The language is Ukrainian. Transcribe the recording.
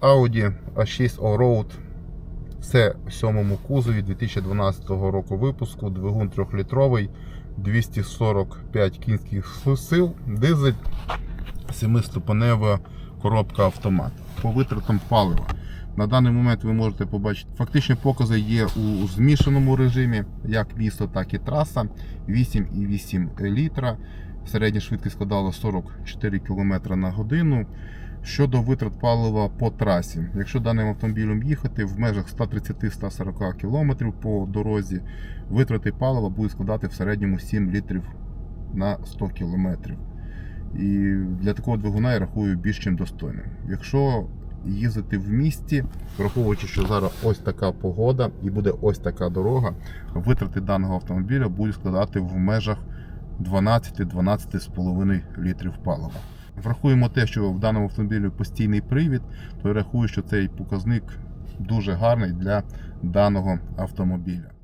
Audi A6 Allroad. Це в сьомому кузові 2012 року випуску, двигун 3-літровий, 245 кінських сил, дизель, 7-ступенева коробка автомат. По витратам палива. На даний момент ви можете побачити, фактичні покази є у змішаному режимі, як місто, так і траса. 8,8 літра. Середня швидкість складала 44 км на годину. Щодо витрат палива по трасі, якщо даним автомобілем їхати в межах 130-140 км по дорозі, витрати палива будуть складати в середньому 7 літрів на 100 км. І для такого двигуна я рахую більш чим достойним. Якщо їздити в місті, враховуючи, що зараз ось така погода і буде ось така дорога, витрати даного автомобіля будуть складати в межах 12-12,5 літрів палива. Врахуємо те, що в даному автомобілі постійний привід, то я рахую, що цей показник дуже гарний для даного автомобіля.